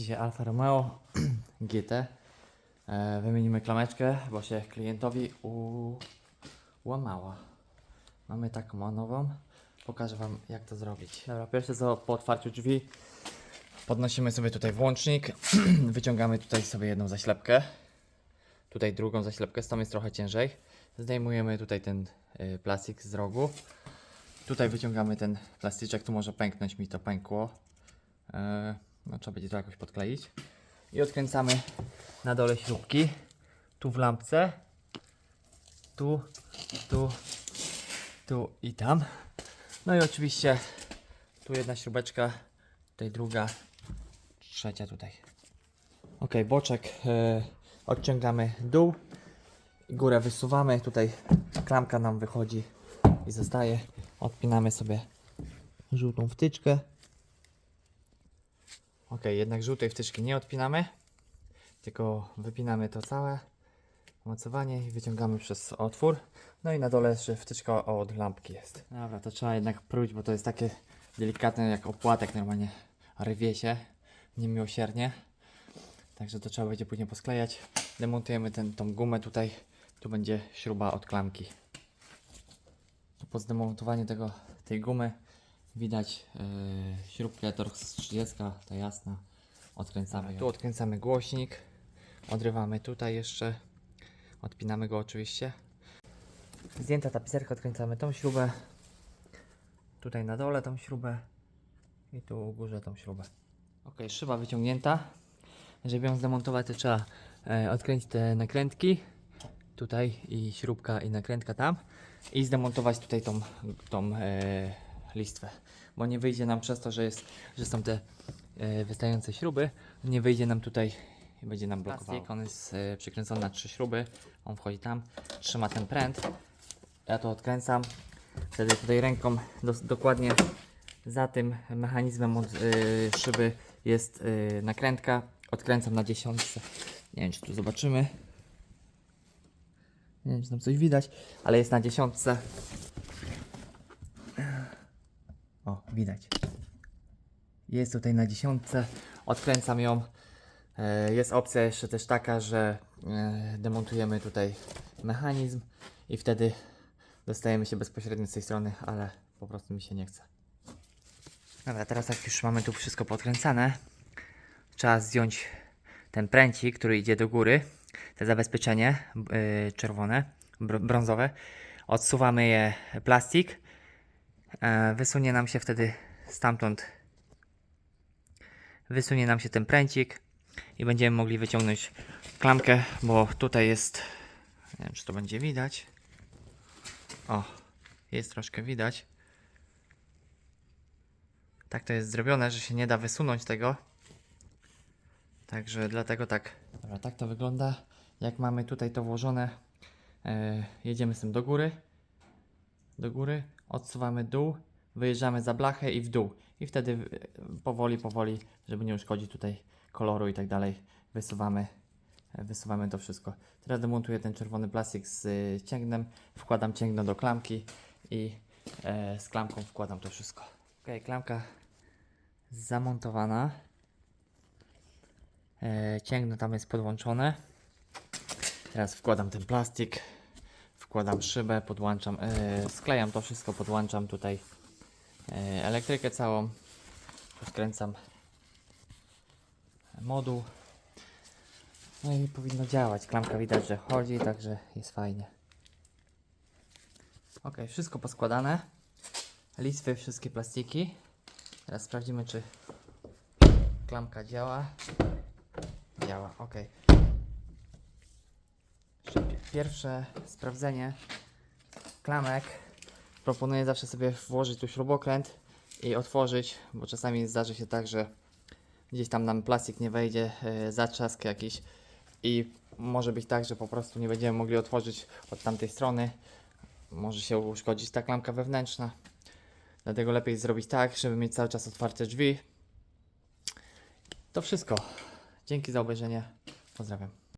Dzisiaj Alfa Romeo GT. E, wymienimy klameczkę, bo się klientowi u... ułamała. Mamy taką nową. Pokażę Wam jak to zrobić. Dobra, pierwsze co po otwarciu drzwi podnosimy sobie tutaj włącznik. Wyciągamy tutaj sobie jedną zaślepkę. Tutaj drugą zaślepkę, tą jest trochę ciężej. Zdejmujemy tutaj ten y, plastik z rogu. Tutaj wyciągamy ten plastyczek, tu może pęknąć mi to pękło. E, no trzeba będzie to jakoś podkleić. I odkręcamy na dole śrubki. Tu w lampce. Tu, tu, tu i tam. No i oczywiście tu jedna śrubeczka, tutaj druga, trzecia tutaj. Ok, boczek e, odciągamy dół, górę wysuwamy, tutaj klamka nam wychodzi i zostaje. Odpinamy sobie żółtą wtyczkę. Ok, jednak żółtej wtyczki nie odpinamy, tylko wypinamy to całe mocowanie i wyciągamy przez otwór. No i na dole jeszcze wtyczka od lampki jest. Dobra, to trzeba jednak próć, bo to jest takie delikatne jak opłatek normalnie rwie się niemiłosiernie. Także to trzeba będzie później posklejać. Demontujemy ten, tą gumę tutaj. Tu będzie śruba od klamki. Po zdemontowaniu tego, tej gumy widać yy, śrubkę Torx 30, ta jasna. Odkręcamy ją. Tu odkręcamy głośnik. Odrywamy tutaj jeszcze. Odpinamy go oczywiście. Zdjęta tapicerka, odkręcamy tą śrubę. Tutaj na dole tą śrubę. I tu u górze tą śrubę. Ok, szyba wyciągnięta. Żeby ją zdemontować, to trzeba e, odkręcić te nakrętki. Tutaj i śrubka i nakrętka tam. I zdemontować tutaj tą, tą e, listwę. Bo nie wyjdzie nam przez to, że, jest, że są te e, wystające śruby. Nie wyjdzie nam tutaj i będzie nam blokował. On jest e, przykręcony na trzy śruby. On wchodzi tam, trzyma ten pręt. Ja to odkręcam. Wtedy tutaj ręką dos- dokładnie za tym mechanizmem od y, szyby jest y, nakrętka. Odkręcam na dziesiątce. Nie wiem, czy tu zobaczymy. Nie wiem, czy tam coś widać, ale jest na dziesiątce. O, widać. Jest tutaj na dziesiątce. Odkręcam ją. E, Jest opcja jeszcze też taka, że e, demontujemy tutaj mechanizm i wtedy dostajemy się bezpośrednio z tej strony, ale po prostu mi się nie chce. Dobra, teraz jak już mamy tu wszystko podkręcane, trzeba zdjąć ten pręcik, który idzie do góry, te zabezpieczenie yy, czerwone, br- brązowe. Odsuwamy je plastik, e, wysunie nam się wtedy stamtąd wysunie nam się ten pręcik i będziemy mogli wyciągnąć klamkę, bo tutaj jest, nie wiem czy to będzie widać, o, jest troszkę widać. Tak to jest zrobione, że się nie da wysunąć tego. Także dlatego tak. Dobra, tak to wygląda. Jak mamy tutaj to włożone, e, jedziemy z tym do góry. Do góry, odsuwamy dół, wyjeżdżamy za blachę i w dół. I wtedy e, powoli, powoli, żeby nie uszkodzić tutaj koloru i tak dalej, wysuwamy, e, wysuwamy to wszystko. Teraz demontuję ten czerwony plastik z e, cięgnem, wkładam cięgno do klamki i e, z klamką wkładam to wszystko. Ok, klamka zamontowana. E, cięgno tam jest podłączone. Teraz wkładam ten plastik, wkładam szybę, podłączam, e, sklejam to wszystko, podłączam tutaj e, elektrykę całą, podkręcam moduł. No i powinno działać. Klamka widać, że chodzi, także jest fajnie. Ok, wszystko poskładane. Listwy, wszystkie plastiki. Teraz sprawdzimy, czy klamka działa. Działa, ok. Pierwsze sprawdzenie klamek. Proponuję zawsze sobie włożyć tu śrubokręt i otworzyć, bo czasami zdarzy się tak, że gdzieś tam nam plastik nie wejdzie, yy, zatrzask jakiś i może być tak, że po prostu nie będziemy mogli otworzyć od tamtej strony. Może się uszkodzić ta klamka wewnętrzna. Dlatego lepiej zrobić tak, żeby mieć cały czas otwarte drzwi. To wszystko. Dzięki za obejrzenie. Pozdrawiam.